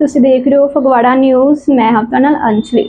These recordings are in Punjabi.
ਤੁਸੀਂ ਦੇਖ ਰਹੇ ਹੋ ਫਗਵਾੜਾ ਨਿਊਜ਼ ਮੈਂ ਹਾਂ ਤੁਹਾਡੇ ਨਾਲ ਅੰਜਲੀ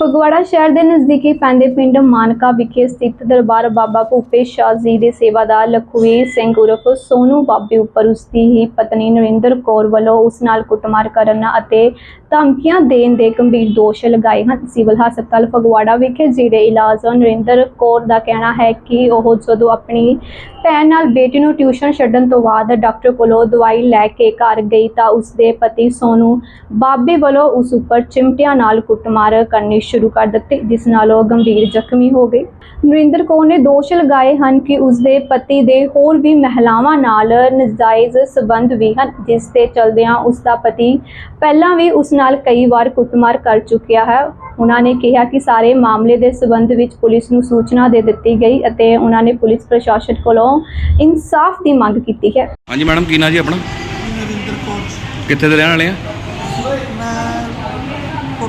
ਫਗਵਾੜਾ ਸ਼ਹਿਰ ਦੇ ਨਜ਼ਦੀਕੀ ਪੈਂਦੇ ਪਿੰਡ ਮਾਨਕਾ ਵਿਖੇ ਸਥਿਤ ਦਰਬਾਰ ਬਾਬਾ ਭੂਪੇ ਸ਼ਾਹ ਜੀ ਦੇ ਸੇਵਾਦਾਰ ਲਖਵੀਰ ਸਿੰਘ ਉਰਫ ਸੋਨੂ ਬਾਬੇ ਉੱਪਰ ਉਸ ਦੀ ਹੀ ਪਤਨੀ ਨਰਿੰਦਰ ਕੌਰ ਵੱਲੋਂ ਉਸ ਨਾਲ ਕੁੱਟਮਾਰ ਕਰਨ ਅਤੇ ਧਮਕੀਆਂ ਦੇਣ ਦੇ ਗੰਭੀਰ ਦੋਸ਼ ਲਗਾਏ ਹਨ। ਸਿਵਲ ਹਸਪਤਾਲ ਫਗਵਾੜਾ ਵਿਖੇ ਜਿਹੜੇ ਇਲਾਜ ਨਰਿੰਦਰ ਕੌਰ ਦਾ ਕਹਿਣਾ ਹੈ ਕਿ ਉਹ ਜਦੋਂ ਆਪਣੀ ਭੈਣ ਨਾਲ ਬੇਟੀ ਨੂੰ ਟਿਊਸ਼ਨ ਛੱਡਣ ਤੋਂ ਬਾਅਦ ਡਾਕਟਰ ਕੋਲੋਂ ਦਵਾਈ ਲੈ ਕੇ ਘਰ ਗਈ ਤਾਂ ਉਸ ਦੇ ਪਤੀ ਸੋਨੂ ਬਾਬੇ ਵੱਲੋਂ ਉਸ ਉੱਪਰ ਚਿਮਟਿਆਂ ਨਾਲ ਕੁੱਟਮਾਰ ਕਰਨੀ ਸ਼ੁਰੂ ਕਰ ਦਿੱਤੀ ਜਿਸ ਨਾਲ ਉਹ ਗੰਭੀਰ ਜ਼ਖਮੀ ਹੋ ਗਈ ਨਰਿੰਦਰ ਕੌਰ ਨੇ ਦੋਸ਼ ਲਗਾਏ ਹਨ ਕਿ ਉਸ ਦੇ ਪਤੀ ਦੇ ਹੋਰ ਵੀ ਮਹਿਲਾਵਾਂ ਨਾਲ ਨਜਾਇਜ਼ ਸਬੰਧ ਵੀ ਹਨ ਜਿਸ ਤੇ ਚਲਦਿਆਂ ਉਸ ਦਾ ਪਤੀ ਪਹਿਲਾਂ ਵੀ ਉਸ ਨਾਲ ਕਈ ਵਾਰ ਕੁੱਟਮਾਰ ਕਰ ਚੁੱਕਿਆ ਹੈ। ਉਹਨਾਂ ਨੇ ਕਿਹਾ ਕਿ ਸਾਰੇ ਮਾਮਲੇ ਦੇ ਸਬੰਧ ਵਿੱਚ ਪੁਲਿਸ ਨੂੰ ਸੂਚਨਾ ਦੇ ਦਿੱਤੀ ਗਈ ਅਤੇ ਉਹਨਾਂ ਨੇ ਪੁਲਿਸ ਪ੍ਰਸ਼ਾਸਨ ਕੋਲੋਂ ਇਨਸਾਫ ਦੀ ਮੰਗ ਕੀਤੀ ਹੈ। ਹਾਂਜੀ ਮੈਡਮ ਕੀ ਨਾਂ ਜੀ ਆਪਣਾ? ਨਰਿੰਦਰ ਕੌਰ ਕਿੱਥੇ ਦੇ ਰਹਿਣ ਵਾਲੇ ਆ?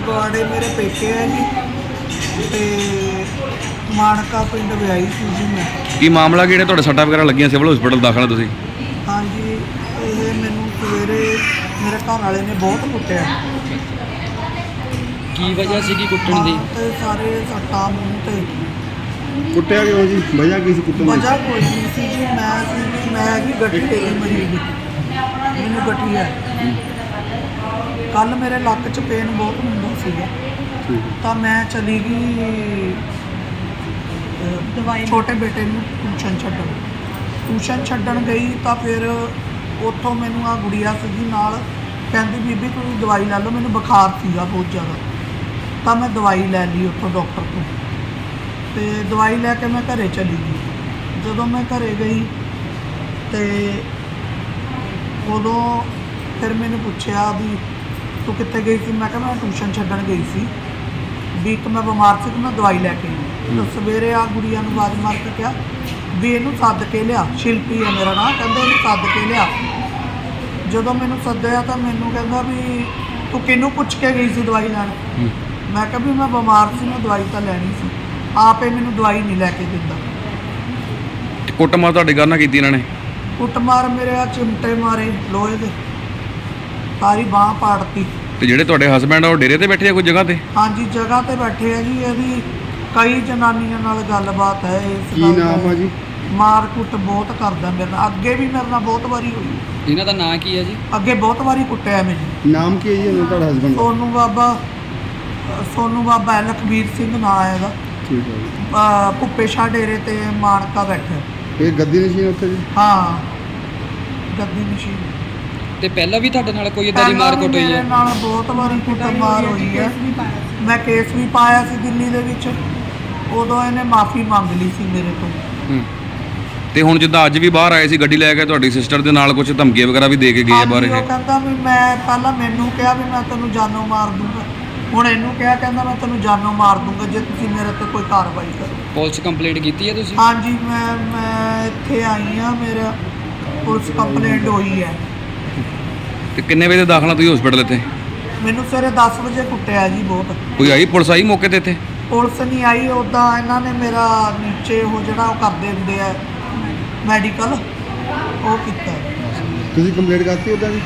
ਫਗਵਾੜੇ ਮੇਰੇ ਪੇਕੇ ਹੈ ਜੀ। ਤੇ ਮਾਨਕਾ ਪਿੰਡ ਵਿਆਹੀ ਸੀ ਜੀ ਮੈਂ। ਕੀ ਮਾਮਲਾ ਕਿਹੜਾ ਤੁਹਾਡੇ ਸੱਟਾਂ ਵਗੈਰਾ ਲੱਗੀਆਂ ਸਿਵਲ ਹਸਪੀਟਲ ਦਾਖਲ ਆ ਤੁਸੀਂ? ਹਾਂਜੀ ਇਹ ਮੈਨੂੰ ਸਵੇਰੇ ਮੇਰੇ ਘਰ ਵਾਲੇ ਨੇ ਬਹੁਤ ਕੁੱਟਿਆ। ਕੀ ਵਜ੍ਹਾ ਸੀਗੀ ਕੁੱਟਣ ਦੀ? ਤੇ ਸਾਰੇ ਸੱਟਾਂ ਮੂੰਹ ਤੇ। ਕੁੱਟਿਆ ਕਿਉਂ ਜੀ? ਵਜ੍ਹਾ ਕੀ ਸੀ ਕੁੱਟਣ ਦੀ? ਵਜ੍ਹਾ ਕੋਈ ਨਹੀਂ ਸੀ ਜੀ ਮੈਂ ਸੀ ਮੈਂ ਵੀ ਗੱਡੀ ਤੇ ਮਰੀਜ਼ ਮੈਨੂੰ ਗੱਡੀ ਹੈ। ਕੱਲ ਮੇਰੇ ਲੱਕ 'ਚ ਪੇਨ ਬਹੁਤ ਹੁੰਦਾ ਸੀਗਾ। ਤਾਂ ਮੈਂ ਚਲੀ ਗਈ ਦਵਾਈ ਛੋਟੇ ਬੇਟੇ ਨੂੰ ਟਿਊਸ਼ਨ ਛੱਡਣ। ਟਿਊਸ਼ਨ ਛੱਡਣ ਗਈ ਤਾਂ ਫਿਰ ਉੱਥੋਂ ਮੈਨੂੰ ਆ ਗੁੜੀਆ ਸੀਗੀ ਨਾਲ ਕਹਿੰਦੀ ਬੀਬੀ ਤੁਸੀਂ ਦਵਾਈ ਲੈ ਲਓ ਮੈਨੂੰ ਬੁਖਾਰ ਸੀਗਾ ਬਹੁਤ ਜ਼ਿਆਦਾ। ਤਾਂ ਮੈਂ ਦਵਾਈ ਲੈ ਲਈ ਉੱਥੋਂ ਡਾਕਟਰ ਤੋਂ। ਤੇ ਦਵਾਈ ਲੈ ਕੇ ਮੈਂ ਘਰੇ ਚਲੀ ਗਈ। ਜਦੋਂ ਮੈਂ ਘਰੇ ਗਈ ਤੇ ਉਦੋਂ ਫਿਰ ਮੈਨੂੰ ਪੁੱਛਿਆ ਵੀ ਤੂੰ ਕਿੱਥੇ ਗਈ ਸੀ? ਮੈਂ ਕਿਹਾ ਮੈਂ ਟਿਊਸ਼ਨ ਛੱਡਣ ਗਈ ਸੀ। ਵੀ ਇੱਕ ਮੈਂ ਬਿਮਾਰ ਸੀ ਤੇ ਮੈਂ ਦਵਾਈ ਲੈ ਕੇ ਆਈ। ਤਾਂ ਸਵੇਰੇ ਆ ਗੁੜੀਆ ਨੂੰ ਆਵਾਜ਼ ਮਾਰ ਕੇ ਕਿਹਾ ਵੀ ਇਹਨੂੰ ਸੱਦ ਕੇ ਲਿਆ ਸ਼ਿਲਪੀ ਹੈ ਮੇਰਾ ਨਾਂ। ਕਹਿੰਦਾ ਇਹਨੂੰ ਸੱਦ ਕੇ ਲਿਆ। ਜਦੋਂ ਮੈਨੂੰ ਸੱਦਿਆ ਤਾਂ ਮੈਨੂੰ ਕਹਿੰਦਾ ਵੀ ਤੂੰ ਕਿਹਨੂੰ ਪੁੱਛ ਕੇ ਗਈ ਸੀ ਦਵਾਈ ਲੈਣ? ਮੈਂ ਕਿਹਾ ਵੀ ਮੈਂ ਬਿਮਾਰ ਸੀ ਮੈਂ ਦਵਾਈ ਤਾਂ ਲੈਣੀ ਸੀ। ਆਪੇ ਮੈਨੂੰ ਦਵਾਈ ਨਹੀਂ ਲੈ ਕੇ ਦਿੰਦਾ। ਤੇ ਕੁੱਟਮਾਰ ਤੁਹਾਡੇ ਘਰ ਨਾਲ ਕੀਤੀ ਇਹਨਾਂ ਨੇ? ਕੁੱਟਮਾਰ ਮੇਰੇ ਆ ਚਿਮਟੇ ਮਾਰੇ ਲੋਹੇ ਦੇ। ਸਾਰੀ ਬਾਹ ਪਾੜਤੀ। ਤੇ ਜਿਹੜੇ ਤੁਹਾਡੇ ਹਸਬੰਡ ਆ ਉਹ ਡੇਰੇ ਤੇ ਬੈਠੇ ਆ ਕੋਈ ਜਗ੍ਹਾ ਤੇ? ਹਾਂਜੀ ਜਗ੍ਹਾ ਤੇ ਬੈਠੇ ਆ ਜੀ ਇਹਦੀ ਕਈ ਜਨਾਨੀਆਂ ਨਾਲ ਗੱਲਬਾਤ ਹੈ ਇਸ ਕੀ ਗੱਲ ਨਾਮ ਆ। ਜੀ? ਮਾਰ ਕੁੱਟ ਬਹੁਤ ਕਰਦਾ ਮੇਰੇ ਨਾਲ। ਅੱਗੇ ਵੀ ਮੇਰੇ ਨਾਲ ਬਹੁਤ ਵਾਰੀ ਹੋਈ। ਇਹਨਾਂ ਦਾ ਨਾਂ ਕੀ ਹੈ ਜੀ? ਅੱਗੇ ਬਹੁਤ ਵਾਰੀ ਕੁੱਟਿਆ ਮੈਨੂੰ ਨਾਮ ਕੀ ਹੈ ਜੀ ਉਹਨਾਂ ਦਾ ਤੁਹਾਡਾ ਹਸਬੰਡ ਦਾ? ਸੋਨੂ ਬਾਬਾ ਅ, ਸੋਨੂ ਬਾਬਾ ਹੈ, ਲਖਬੀਰ ਸਿੰਘ ਨਾਂ ਹੈ ਇਹਦਾ। ਠੀਕ ਹੈ ਜੀ। ਅ, ਭੁੱਪੇ ਸ਼ਾਹ ਡੇਰੇ ਤੇ ਮਾਨਕਾ ਬੈਠਾ। ਇਹ ਗੱਦੀ ਨਸ਼ੀਨ ਉੱਥੇ ਜੀ? ਹਾਂ। ਗੱਦੀ ਮਸ਼ੀਨ ਤੇ ਪਹਿਲਾਂ ਵੀ ਤੁਹਾਡੇ ਨਾਲ ਕੋਈ ਇਦਾਂ ਦੀ ਮਾਰ ਕੁੱਟ ਹੋਈ ਮੇਰੇ ਹੈ ਨਾਲ ਬਹੁਤ ਵਾਰੀ ਕੁੱਟਮਾਰ ਹੋਈ ਹੈ। ਮੈਂ ਕੇਸ ਵੀ ਪਾਇਆ ਸੀ। ਦਿੱਲੀ ਦੇ ਵਿੱਚ। ਉਦੋਂ ਇਹਨੇ ਮਾਫੀ ਮੰਗ ਲਈ ਸੀ ਮੇਰੇ ਤੋਂ। ਹੂੰ। ਤੇ ਹੁਣ ਜਿੱਦਾਂ ਅੱਜ ਵੀ ਬਾਹਰ ਆਏ ਸੀ ਗੱਡੀ ਲੈ ਕੇ ਤੁਹਾਡੀ ਸਿਸਟਰ ਦੇ ਨਾਲ ਕੁਝ ਧਮਕੀਆਂ ਵਗੈਰਾ ਵੀ ਦੇ ਕੇ ਗਏ ਆ ਬਾਹਰ ਹਾਂਜੀ, ਉਹ ਇਹ? ਕਹਿੰਦਾ ਵੀ ਮੈਂ ਪਹਿਲਾਂ ਮੈਨੂੰ ਕਿਹਾ ਵੀ ਮੈਂ ਤੈਨੂੰ ਜਾਨੋਂ ਮਾਰ ਦੂੰਗਾ। ਹੁਣ ਇਹਨੂੰ ਕਿਹਾ ਕਹਿੰਦਾ ਮੈਂ ਤੈਨੂੰ ਜਾਨੋਂ ਮਾਰ ਦੂੰਗਾ ਜੇ ਤੁਸੀਂ ਮੇਰੇ ਤੇ ਕੋਈ ਕਾਰਵਾਈ ਕਰੋ। ਪੁਲਿਸ ਕੰਪਲੇਂਟ ਕੀਤੀ ਹੈ ਤੁਸੀਂ? ਹਾਂਜੀ ਮੈਂ ਮੈਂ ਇੱਥੇ ਆਈ ਆ ਮੇਰਾ ਪੁਲਿਸ ਕੰਪਲੇਂਟ ਹੋਈ ਹੈ। ਤੇ ਕਿੰਨੇ ਵਜੇ ਦਾਖਲਾ ਤੁਸੀਂ ਹਸਪੀਟਲ ਇੱਥੇ? ਮੈਨੂੰ ਸਵੇਰੇ 10 ਵਜੇ ਕੁੱਟਿਆ ਜੀ ਬਹੁਤ। ਕੋਈ ਆਈ ਪੁਲਿਸ ਆਈ ਮੌਕੇ ਤੇ ਇੱਥੇ? ਪੁਲਿਸ ਨਹੀਂ ਆਈ ਉਦਾਂ ਇਹਨਾਂ ਨੇ ਮੇਰਾ ਨੀਚੇ ਉਹ ਜਿਹੜਾ ਉਹ ਕਰਦੇ ਹੁੰਦੇ ਆ ਮੈਡੀਕਲ ਉਹ ਕੀਤਾ। ਤੁਸੀਂ ਕੰਪਲੇਂਟ ਕਰਤੀ ਉਹਦਾ ਜੀ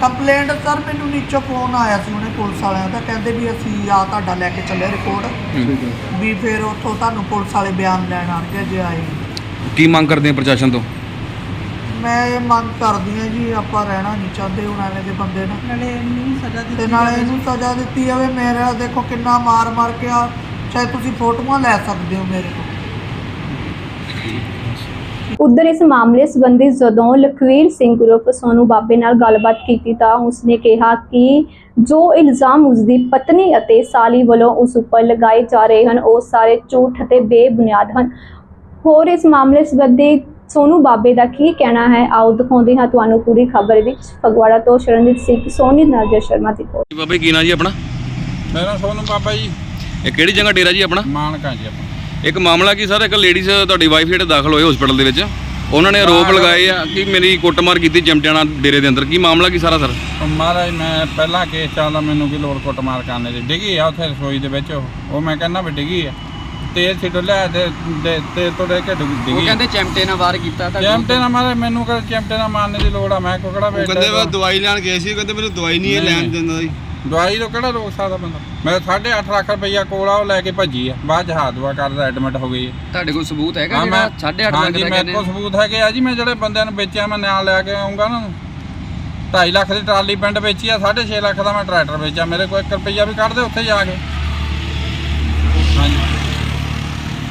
ਕੰਪਲੇਂਟ ਸਰ ਮੈਨੂੰ ਨੀਚੋਂ ਫੋਨ ਆਇਆ ਸੀ ਉਹਨੇ ਪੁਲਿਸ ਵਾਲਿਆਂ ਦਾ ਕਹਿੰਦੇ ਵੀ ਅਸੀਂ ਆ ਤੁਹਾਡਾ ਲੈ ਕੇ ਚੱਲੇ ਰਿਪੋਰਟ ਵੀ ਫਿਰ ਉੱਥੋਂ ਤੁਹਾਨੂੰ ਪੁਲਿਸ ਵਾਲੇ ਬਿਆਨ ਲੈਣ ਆਣਗੇ ਜੇ ਆਏ। ਕੀ ਮੰਗ ਕਰਦੇ ਆ ਪ੍ਰਸ਼ਾਸਨ ਤੋਂ? ਮੈਂ ਇਹ ਮੰਗ ਕਰਦੀ ਹਾਂ ਜੀ ਆਪਾਂ ਰਹਿਣਾ ਨਹੀਂ ਚਾਹੁੰਦੇ ਹੁਣ ਐਵੇਂ ਦੇ ਬੰਦੇ ਨਾਲ ਨਾਲੇ ਇਹਨੂੰ ਸਜ਼ਾ ਦਿੱਤੀ ਤੇ ਨਾਲੇ। ਇਹਨੂੰ ਸਜ਼ਾ ਦਿੱਤੀ ਜਾਵੇ ਮੇਰਾ ਦੇਖੋ ਕਿੰਨਾ ਮਾਰ ਮਾਰ ਕੇ ਆ ਚਾਹੇ ਤੁਸੀਂ ਫੋਟੋਆਂ ਲੈ ਸਕਦੇ ਹੋ ਮੇਰੇ ਤੋਂ ਉਧਰ ਇਸ ਮਾਮਲੇ ਸੰਬੰਧੀ ਜਦੋਂ ਲਖਵੀਰ ਸਿੰਘ ਉਰਫ ਸੋਨੂ ਬਾਬੇ ਨਾਲ ਗੱਲਬਾਤ ਕੀਤੀ ਤਾਂ ਉਸਨੇ ਕਿਹਾ ਕਿ ਜੋ ਇਲਜ਼ਾਮ ਉਸਦੀ ਪਤਨੀ ਅਤੇ ਸਾਲੀ ਵੱਲੋਂ ਉਸ ਉੱਪਰ ਲਗਾਏ ਜਾ ਰਹੇ ਹਨ ਉਹ ਸਾਰੇ ਝੂਠ ਅਤੇ ਬੇਬੁਨਿਆਦ ਹਨ। ਹੋਰ ਇਸ ਮਾਮਲੇ ਸੰਬੰਧੀ ਸੋਨੂ ਬਾਬੇ ਦਾ ਕੀ ਕਹਿਣਾ ਹੈ? ਆਓ ਦਿਖਾਉਂਦੇ ਹਾਂ ਤੁਹਾਨੂੰ ਪੂਰੀ ਖਬਰ ਵਿੱਚ। ਫਗਵਾੜਾ ਤੋਂ ਸ਼ਰਨਜੀਤ ਸਿੰਘ ਸੋਨੀ ਨਾਜਰ ਸ਼ਰਮਾ ਦੀ ਰਿਪੋਰਟ। ਬਾਬਾ ਜੀ ਕੀ ਨਾਂ ਜੀ ਆਪਣਾ? ਮੇਰਾ ਸੋਨੂੰ ਬਾਬਾ ਜੀ। ਇਹ ਕਿਹੜੀ ਜਗ੍ਹਾ ਡੇਰਾ ਜੀ ਆਪਣਾ? ਮਾਨਕਾ ਜੀ ਆਪਾਂ ਇੱਕ ਮਾਮਲਾ ਕੀ ਸਰ? ਇੱਕ ਲੇਡੀਜ਼ ਤੁਹਾਡੀ ਵਾਈਫ ਜਿਹੜੇ ਦਾਖਲ ਹੋਏ ਹਸਪੀਟਲ ਦੇ ਵਿੱਚ। ਉਹਨਾਂ ਨੇ ਆਰੋਪ ਲਗਾਏ ਆ ਕਿ ਮੇਰੀ ਕੁੱਟਮਾਰ ਕੀਤੀ ਚਮਟਿਆਣਾ ਡੇਰੇ ਦੇ ਅੰਦਰ। ਕੀ ਮਾਮਲਾ ਕੀ ਸਾਰਾ ਸਰ? ਮਹਾਰਾਜ ਮੈਂ ਪਹਿਲਾ ਕੇਸ ਚੱਲਦਾ ਮੈਨੂੰ ਕੀ ਲੋੜ ਕੁੱਟਮਾਰ ਕਰਨੇ ਦੀ ਡਿੱਗੀ ਆ ਉੱਥੇ ਰਸੋਈ ਦੇ ਵਿੱਚ ਉਹ ਮੈਂ ਕਹਿੰਦਾ ਵੀ ਡਿੱਗੀ ਆ। ਤੇਲ ਛਿੱਟ ਲਿਆ ਤੇ ਤੇ ਤੇ ਤੋੜੇ ਕੇ ਡੁੱਬ ਉਹ ਡਿੱਗੀ ਕਹਿੰਦੇ ਚਿਮਟੇ ਨਾਲ ਵਾਰ ਕੀਤਾ ਤੁਹਾਡੇ ਚਿਮਟੇ ਨਾ ਮਾਰੇ ਮੈਨੂੰ ਕਰ ਚਿਮਟੇ ਨਾ ਮਾਰਨੇ ਦੀ ਲੋੜ ਆ ਮੈਂ ਕੋਕੜਾ ਉਹ ਕਹਿੰਦੇ ਵਾ ਦਵਾਈ ਲੈਣ ਗਏ ਸੀ ਕਹਿੰਦੇ ਮੈਨੂੰ ਦਵਾਈ ਨਹੀਂ ਇਹ ਨਹੀਂ। ਲੈਣ ਦਿੰਦਾ ਜੀ ਦਵਾਈ ਤੋਂ ਕਿਹੜਾ ਰੋਕ ਸਕਦਾ ਬੰਦਾ? ਮੈਂ 8.5 ਲੱਖ ਰੁਪਈਆ ਕੋਲ ਆ ਉਹ ਲੈ ਕੇ ਭੱਜੀ ਆ। ਬਾਅਦ ਚ ਹਾਥ ਦੁਆ ਕਰਦਾ ਐਡਮਿਟ ਹੋ ਗਈ ਤੁਹਾਡੇ ਕੋਲ ਸਬੂਤ ਹੈਗਾ ਹਾਂ ਜਿਹੜਾ ਮੈਂ 8.5 ਲੱਖ ਦਾ ਮੇਰੇ ਕਹਿੰਦੇ ਕੋਲ ਸਬੂਤ ਹੈਗੇ ਆ ਜੀ ਮੈਂ ਜਿਹੜੇ ਬੰਦਿਆਂ ਨੂੰ ਵੇਚਿਆ ਮੈਂ ਨਾਲ ਲੈ ਕੇ ਆਉਂਗਾ ਨਾ। 2.5 ਲੱਖ ਦੀ ਟਰਾਲੀ ਪਿੰਡ ਵੇਚੀ ਆ 6.5 ਲੱਖ ਦਾ ਮੈਂ ਟਰੈਕਟਰ ਵੇਚਿਆ ਮੇਰੇ ਕੋਲ 1 ਰੁਪਈਆ ਵੀ ਕੱਢ ਦੇ ਉੱਥੇ ਜਾ ਕੇ ਹਾਂਜੀ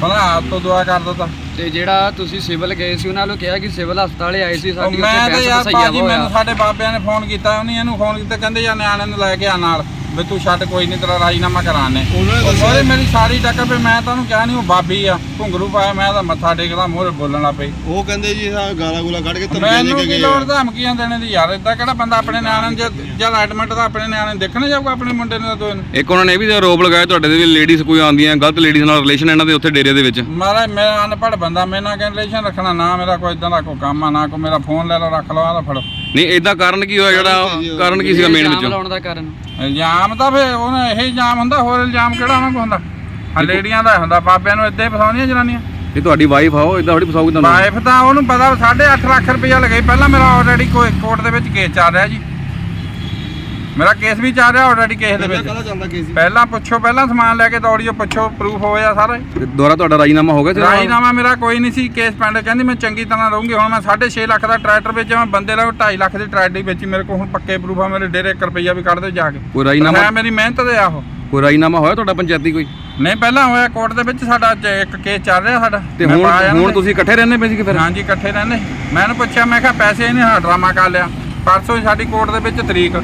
ਭਲਾ ਆਪ ਤੋਂ ਦੁਆ ਕਰ ਦਿੱਤਾ ਤੇ। ਜਿਹੜਾ ਤੁਸੀਂ ਸਿਵਲ ਗਏ ਸੀ ਉਹਨਾਂ ਨੂੰ ਕਿਹਾ ਕਿ ਸਿਵਲ ਹਸਪਤਾਲੇ ਆਏ ਸੀ ਉਹ ਸਾਡੀ ਮੈਂ ਉੱਥੇ ਤਾਂ ਪੈਸਾ ਯਾਰ ਭਾਜੀ ਮੈਨੂੰ ਹੋਇਆ ਸਾਡੇ ਬਾਬਿਆਂ ਨੇ ਫੋਨ ਕੀਤਾ ਉਹਨੇ ਇਹਨੂੰ ਫੋਨ ਕੀਤਾ ਕਹਿੰਦੇ ਯਾਰ ਨਿਆਣੇ ਨੂੰ ਲੈ ਕੇ ਆ ਨਾਲ। ਵੀ ਤੂੰ ਛੱਡ ਕੋਈ ਨਹੀਂ ਤੇਰਾ ਰਾਜੀਨਾਮਾ ਕਰਾਣੇ ਉਹਨਾਂ ਨੇ ਮੇਰੀ ਸਾਰੀ ਟੱਕਰ ਵੀ ਮੈਂ ਤੁਹਾਨੂੰ ਕਿਹਾ ਨਹੀਂ ਉਹ ਬਾਬੀ ਆ ਘੁੰਗਰੂ ਪਾਇਆ ਮੈਂ ਤਾਂ ਮੱਥਾ ਟੇਕਦਾ ਮੂਹਰੇ ਬੋਲਣ ਲੱਗ ਪਈ। ਉਹ ਕਹਿੰਦੇ ਜੀ ਆ ਗਾਲਾਂ ਗੂਲਾ ਕੱਢ ਕੇ ਧਮਕੀਆਂ ਦੇ ਮੈਨੂੰ ਕੇ ਕੀ ਗਏ ਲੋੜ ਆ। ਧਮਕੀਆਂ ਦੇਣੇ ਦੀ ਯਾਰ ਇਦਾਂ ਕਿਹੜਾ ਬੰਦਾ ਆਪਣੇ ਨਿਆਣੇ ਨੂੰ ਜਦ ਐਡਮਿਟ ਦਾ ਆਪਣੇ ਨਿਆਣੇ ਨੂੰ ਦੇਖਣ ਜਾਊਗਾ ਆਪਣੇ ਮੁੰਡੇ ਨੂੰ ਤਾਂ ਨੂੰ ਇੱਕ ਉਹਨਾਂ ਨੇ ਇਹ ਵੀ ਆਰੋਪ ਲਗਾਇਆ ਤੁਹਾਡੇ ਦੇ ਵੀ ਲੇਡੀਜ਼ ਕੋਈ ਆਉਂਦੀਆਂ ਗਲਤ ਲੇਡੀਜ਼ ਨਾਲ ਰਿਲੇਸ਼ਨ ਇਹਨਾਂ ਦੇ ਉੱਥੇ ਡੇਰੇ ਦੇ ਵਿੱਚ। ਮਾਰਾ ਮੈਂ ਅਨਪੜ੍ਹ ਬੰਦਾ ਮੇਰੇ ਨਾਲ ਰਿਲੇਸ਼ਨ ਰੱਖਣਾ ਨਾ ਮੇਰਾ ਕੋਈ ਇਦਾਂ ਦਾ ਕੋਈ ਕੰਮ ਆ ਨਾ ਕੋਈ ਮੇਰਾ ਫੋਨ ਲੈ ਲਓ ਰੱਖ ਲਓ ਲਓ ਫੜੋ। ਨਹੀਂ ਇਦਾਂ ਕਾਰਨ ਕੀ ਹੋਇਆ ਜਿਹੜਾ ਕਾਰਨ ਕੀ ਸੀਗਾ ਮੇਨ ਵਿੱਚੋਂ? ਲਾਉਣ ਦਾ ਕਾਰਨ। ਇਲਜ਼ਾਮ ਤਾਂ ਫੇ ਉਹਨਾਂ ਇਹ ਇਲਜ਼ਾਮ ਹੁੰਦਾ ਹੋਰ ਇਲਜ਼ਾਮ ਕਿਹੜਾ ਉਹਨਾਂ ਕੋਲ ਹੁੰਦਾ? ਆ ਲੇਡੀਆਂ ਦਾ ਹੁੰਦਾ ਬਾਬਿਆਂ ਨੂੰ ਇਦਾਂ ਹੀ ਫਸਾਉਂਦੀਆਂ ਜਨਾਨੀਆਂ। ਇਹ ਤੁਹਾਡੀ ਵਾਈਫ ਆਓ ਇਦਾਂ ਥੋੜੀ ਫਸਾਉਗੀ ਤੁਹਾਨੂੰ? ਵਾਈਫ ਤਾਂ ਉਹਨੂੰ ਪਤਾ 8.5 ਲੱਖ ਰੁਪਇਆ ਲਗਾਈ ਪਹਿਲਾਂ ਮੇਰਾ ਆਲਰੇਡੀ ਕੋਈ ਕੋਰਟ ਦੇ ਵਿੱਚ ਕੇਸ ਚੱਲ ਰਿਹਾ ਜੀ। ਮੇਰਾ ਕੇਸ ਵੀ ਚੱਲ ਰਿਹਾ ਆਲਰੇਡੀ ਕੇਸ ਦੇ ਪਹਿਲਾਂ ਵਿੱਚ। ਚੱਲਦਾ ਕੇਸ ਪਹਿਲਾਂ ਪੁੱਛੋ ਪਹਿਲਾਂ ਸਮਾਨ ਲੈ ਕੇ ਦੌੜੀਓ ਪੁੱਛੋ ਪ੍ਰੂਫ ਹੋਇਆ ਸਾਰਾ। ਹੀ। ਤੇ ਦੁਬਾਰਾ ਤੁਹਾਡਾ ਰਾਜੀਨਾਮਾ ਹੋ ਗਿਆ ਸੀ? ਰਾਜੀਨਾਮਾ ਮੇਰਾ ਕੋਈ ਨਹੀਂ ਸੀ ਕੇਸ ਪੈਂਡ ਕਹਿੰਦੀ ਮੈਂ ਚੰਗੀ ਤਰ੍ਹਾਂ ਰਹੂੰਗੀ ਹੁਣ ਮੈਂ 6.5 ਲੱਖ ਦਾ ਟਰੈਕਟਰ ਵੇਚਿਆ ਮੈਂ ਬੰਦੇ ਲਾ 2.5 ਲੱਖ ਦੀ ਟਰੈਕਟਰ ਵੇਚੀ ਮੇਰੇ ਕੋਲ ਹੁਣ ਪੱਕੇ ਪ੍ਰੂਫ ਆ ਮੇਰੇ ਡੇਰੇ 1 ਰੁਪਈਆ ਵੀ ਕੱਢ ਦੇ ਜਾ ਕੇ। ਕੋਈ ਰਾਜੀਨਾਮਾ ਮੈਂ ਮੇਰੀ ਮਿਹਨਤ ਦੇ ਆਹੋ। ਕੋਈ ਰਾਜੀਨਾਮਾ ਹੋਇਆ ਤੁਹਾਡਾ ਪੰਚਾਇਤੀ ਕੋਈ? ਨਹੀਂ ਪਹਿਲਾਂ ਹੋਇਆ ਕੋਰਟ ਦੇ ਵਿੱਚ ਸਾਡਾ ਅੱਜ ਇੱਕ ਕੇਸ ਚੱਲ ਰਿਹਾ ਸਾਡਾ। ਤੇ ਮੈਂ ਹੁਣ ਹੁਣ ਤੁਸੀਂ ਇਕੱਠੇ ਰਹਿੰਦੇ ਪਏ ਸੀ ਕਿ ਫਿਰ? ਹਾਂਜੀ ਇਕੱਠੇ ਰਹਿੰਦੇ। ਮੈਂ ਇਹਨੂੰ ਪੁੱਛਿਆ ਮੈਂ ਕਿਹਾ ਪੈਸੇ ਇਹਨੇ ਹਾਂ ਡਰਾਮਾ ਕਰ ਲਿਆ। ਪਰਸੋਂ ਹੀ ਸਾਡੀ ਕੋਰਟ ਦੇ ਵਿੱਚ ਤਰੀਕ।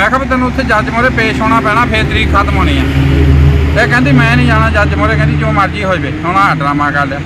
ਮੈਂ ਕਿਹਾ ਵੀ ਤੈਨੂੰ ਉੱਥੇ ਜੱਜ ਮੋਰੇ ਪੇਸ਼ ਹੋਣਾ ਪੈਣਾ, ਫੇਰ ਤਰੀਕ ਖਤਮ ਹੋਣੀ ਆ। ਇਹ ਕਹਿੰਦੀ, ਮੈਂ ਨਹੀਂ ਜਾਣਾ ਜੱਜ ਮੋਰੇ ਕਹਿੰਦੀ ਜੋ ਮਰਜ਼ੀ ਹੋ ਜਾਵੇ। ਹੁਣ ਆ ਡਰਾਮਾ ਕਰ ਲਿਆ।